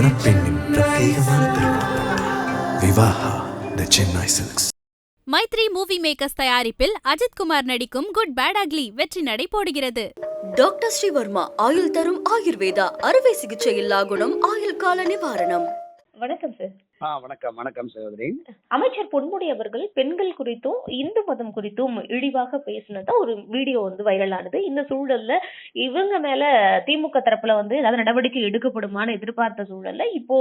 மணப்பெண்ணின் பிரத்யேகமான Vivaha The Chennai Silks Mythri Movie Makers தயாரிப்பில் அஜித்குமார் நடிக்கும் குட் பேட் அக்லி வெற்றி நடை போடுகிறது டாக்டர் ஸ்ரீவர்மா ஆயுள் தரும் ஆயுர்வேதா அறுவை சிகிச்சை இல்லா குணம் ஆயுள் கால நிவாரணம் வணக்கம் சார் வணக்கம் வணக்கம் சகோதரி. அமைச்சர் பொன்முடி அவர்கள் பெண்கள் குறித்தும் இந்து மதம் குறித்தும் இழிவாக பேசினதா ஒரு வீடியோ வந்து வைரல் ஆனது இந்த சூழல்ல இவங்க மேல திமுக தரப்புல வந்து ஏதாவது நடவடிக்கை எடுக்கப்படுமான்னு எதிர்பார்த்த சூழல்ல இப்போ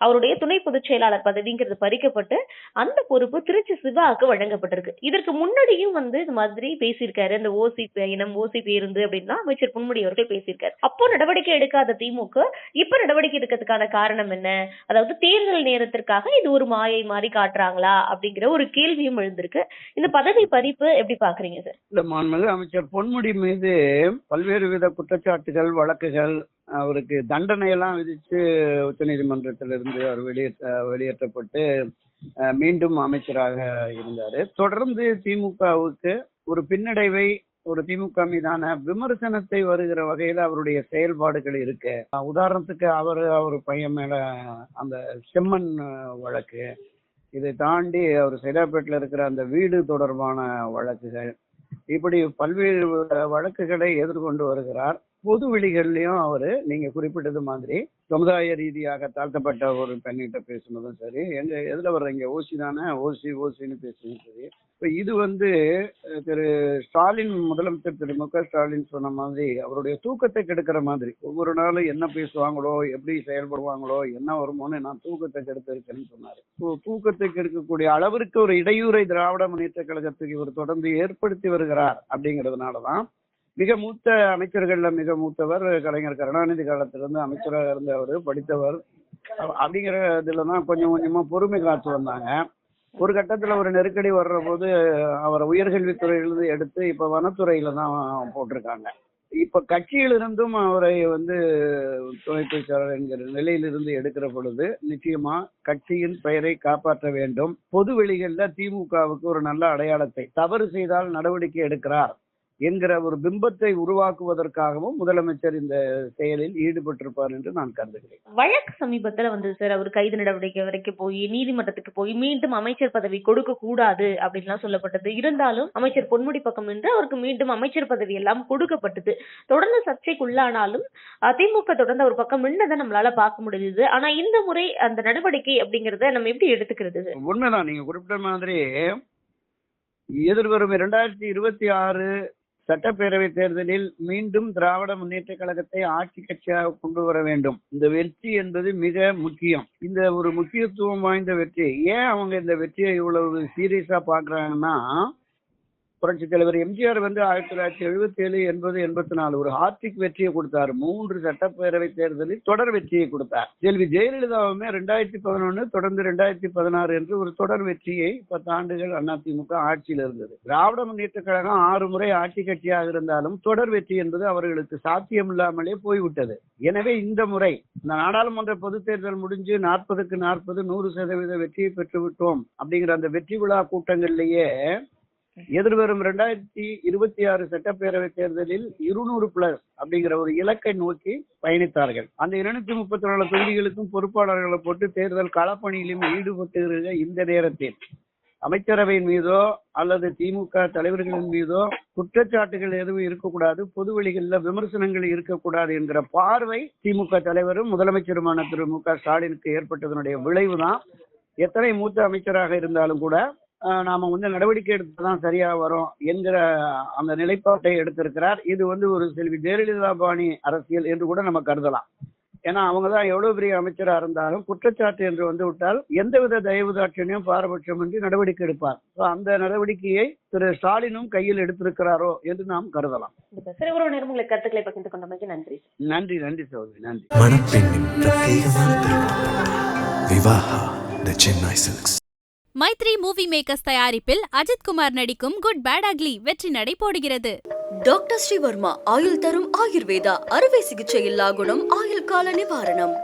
அவருடைய துணை பொதுச் செயலாளர் பதவிங்கிறது பறிக்கப்பட்டு அந்த பொறுப்பு திருச்சி சிவாவுக்கு வழங்கப்பட்டிருக்கு. இதற்கு முன்னாடியும் வந்து இது மாதிரி பேசியிருக்காரு. இந்த ஓசி இனம் ஓசி பேருந்து அப்படின்னா அமைச்சர் பொன்முடி அவர்கள் பேசியிருக்காரு. அப்போ நடவடிக்கை எடுக்காத திமுக இப்ப நடவடிக்கை எடுக்கிறதுக்கான காரணம் என்ன? அதாவது தேர்தல் நேரத்திற்காக இது ஒரு மாயை மாதிரி காட்டுறாங்களா? அப்படிங்கிற ஒரு கேள்வியும் எழுந்திருக்கு. இந்த பதவி பறிப்பு எப்படி பாக்குறீங்க சார்? இந்த மாண்புமிகு அமைச்சர். பொன்முடி மீது பல்வேறு வித குற்றச்சாட்டுகள் வழக்குகள் அவருக்கு தண்டனை எல்லாம் விதிச்சு உச்ச நீதிமன்றத்திலிருந்து அவர் வெளியேற்ற வெளியேற்றப்பட்டு மீண்டும் அமைச்சராக இருந்தாரு. தொடர்ந்து திமுகவுக்கு ஒரு பின்னடைவை ஒரு திமுக மீதான விமர்சனத்தை வருகிற வகையில் அவருடைய செயல்பாடுகள் இருக்கு. உதாரணத்துக்கு அவர் அவர் பையன் மேல அந்த செம்மண் வழக்கு. இதை தாண்டி அவர் சைதாப்பேட்டில் இருக்கிற அந்த வீடு தொடர்பான வழக்குகள். இப்படி பல்வேறு வழக்குகளை எதிர்கொண்டு வருகிறார். பொது வெளிகள்லயும் அவரு நீங்க குறிப்பிட்டது மாதிரி சமுதாய ரீதியாக தாழ்த்தப்பட்ட ஒரு பெண்ணிட்ட பேசுனதும் சரி எங்க எதுல வர்றீங்க ஓசி தானே ஓசி ஓசின்னு பேசுனதும் சரி. இப்ப இது வந்து திரு ஸ்டாலின் முதலமைச்சர் திரு மு க ஸ்டாலின் சொன்ன மாதிரி அவருடைய தூக்கத்தை கெடுக்கிற மாதிரி. ஒவ்வொரு நாளும் என்ன பேசுவாங்களோ எப்படி செயல்படுவாங்களோ என்ன வருமோன்னு நான் தூக்கத்தை கெடுத்திருக்கேன்னு சொன்னாரு. தூக்கத்தை கெடுக்கக்கூடிய அளவிற்கு ஒரு இடையூறை திராவிட முன்னேற்ற கழகத்துக்கு இவர் தொடர்ந்து ஏற்படுத்தி வருகிறார் அப்படிங்கிறதுனாலதான் மிக மூத்த அமைச்சர்கள்ல மிக மூத்தவர் கலைஞர் கருணாநிதி காலத்திலிருந்து அமைச்சராக இருந்தவர் படித்தவர் அப்படிங்கிற இதுல தான் கொஞ்சம் கொஞ்சமா பொறுமை காத்து வந்தாங்க. ஒரு கட்டத்துல ஒரு நெருக்கடி வர்ற போது அவரை உயர்கல்வித்துறையிலிருந்து எடுத்து இப்ப வனத்துறையில தான் போட்டிருக்காங்க. இப்ப கட்சியிலிருந்தும் அவரை வந்து துணை பேச்சாளர் என்கிற நிலையிலிருந்து எடுக்கிற பொழுது நிச்சயமா கட்சியின் பெயரை காப்பாற்ற வேண்டும். பொது வெளிகள்ல திமுகவுக்கு ஒரு நல்ல அடையாளத்தை தவறு செய்தால் நடவடிக்கை எடுக்கிறார். என்கிற ஒரு பிம்பத்தை உருவாக்குவதற்காகவும் முதலமைச்சர் இந்த செயலில் ஈடுபட்டிருப்பார் என்று நான் கருதுகிறேன். வழக்கு சமீபத்துல வந்து சார் அவர் கைது நடவடிக்கை வரைக்கும் போய் நீதிமன்றத்துக்கு போய் மீண்டும் அமைச்சர் பதவி கொடுக்க கூடாது அப்படின்லாம் சொல்லப்பட்டது. இருந்தாலும் அமைச்சர் பொன்முடி பக்கம் என்று அவருக்கு மீண்டும் அமைச்சர் பதவி எல்லாம் கொடுக்கப்பட்டது. தொடர்ந்து சர்ச்சைக்குள்ளானாலும் அதிமுக தொடர்ந்து அவர் பக்கம் நின்னதை நம்மளால பார்க்க முடியுது ஆனா இந்த முறை அந்த நடவடிக்கை அப்படிங்கறத நம்ம எப்படி எடுத்துக்கிறது உண்மைதான் நீங்க குறிப்பிட்ட மாதிரி எதிர்வரும் இரண்டாயிரத்தி இருபத்தி ஆறு சட்டப்பேரவை தேர்தலில் மீண்டும் திராவிட முன்னேற்ற கழகத்தை ஆட்சி கட்சியாக கொண்டு வர வேண்டும். இந்த வெற்றி என்பது மிக முக்கியம். இந்த ஒரு முக்கியத்துவம் வாய்ந்த வெற்றி. ஏன் அவங்க இந்த வெற்றியை இவ்வளவு சீரியஸா பாக்குறாங்கன்னா புரட்சி தலைவர் எம்ஜிஆர் வந்து ஆயிரத்தி தொள்ளாயிரத்தி எழுபத்தி ஏழு எண்பது எண்பத்தி நாலு ஒரு ஹார்டிக் வெற்றியை கொடுத்தார். மூன்று சட்டப்பேரவை தேர்தலில் தொடர் வெற்றியை கொடுத்தார். செல்வி ஜெயலலிதாவுமே ரெண்டாயிரத்தி பதினொன்னு தொடர்ந்து ரெண்டாயிரத்தி பதினாறு என்று ஒரு தொடர் வெற்றியை பத்து ஆண்டுகள் அதிமுக ஆட்சியில் இருந்தது. திராவிட முன்னேற்ற கழகம் ஆறு முறை ஆட்சி கட்சியாக இருந்தாலும் தொடர் வெற்றி என்பது அவர்களுக்கு சாத்தியம் இல்லாமலே போய்விட்டது. எனவே இந்த முறை இந்த நாடாளுமன்ற பொதுத் தேர்தல் முடிஞ்சு நாற்பதுக்கு நாற்பது நூறு சதவீத வெற்றியை பெற்றுவிட்டோம் அப்படிங்கிற அந்த வெற்றி விழா கூட்டங்களிலேயே எதிர்வரும் ரெண்டாயிரத்தி இருபத்தி ஆறு சட்டப்பேரவை தேர்தலில் இருநூறு பிளஸ் அப்படிங்கிற ஒரு இலக்கை நோக்கி பயணித்தார்கள். அந்த இருநூத்தி முப்பத்தி நாலு தொகுதிகளுக்கும் பொறுப்பாளர்களை போட்டு தேர்தல் களப்பணியிலும் ஈடுபட்டு இந்த நேரத்தில் அமைச்சரவையின் மீதோ அல்லது திமுக தலைவர்களின் மீதோ குற்றச்சாட்டுகள் எதுவும் இருக்கக்கூடாது பொது வழிகளில் விமர்சனங்கள் இருக்கக்கூடாது என்கிற பார்வை திமுக தலைவரும் முதலமைச்சருமான திரு மு க ஸ்டாலினுக்கு ஏற்பட்டதனுடைய விளைவுதான். எத்தனை மூத்த அமைச்சராக இருந்தாலும் கூட நாம வந்து நடவடிக்கை எடுத்துதான் சரியா வரும் என்கிற அந்த நிலைப்பாட்டை எடுத்திருக்கிறார். இது வந்து ஒரு செல்வி ஜெயலலிதா பாணி அரசியல் என்று கூட நம்ம கருதலாம். ஏன்னா அவங்க தான் எவ்வளவு பெரிய அமைச்சரா இருந்தாலும் குற்றச்சாட்டு என்று வந்து விட்டால் எந்தவித தயவு தாட்சியனையும் பாரபட்சமின்றி நடவடிக்கை எடுப்பார். So, அந்த நடவடிக்கையை திரு ஸ்டாலினும் கையில் எடுத்திருக்கிறாரோ என்று நாம் கருதலாம். கருத்துக்களை பகிர்ந்து கொண்டமைக்கு நன்றி. நன்றி நன்றி சகோதரி நன்றி. மணப்பெண்ணின் பிரத்யேகமான திருமணம். Vivaha The Chennai Silks Mythri Movie Makers தயாரிப்பில் அஜித்குமார் நடிக்கும் குட் பேட் அக்லி வெற்றி நடை போடுகிறது. டாக்டர் ஸ்ரீவர்மா ஆயுள் தரும் ஆயுர்வேதா அறுவை சிகிச்சை இல்லா குணம் ஆயுள் கால நிவாரணம்.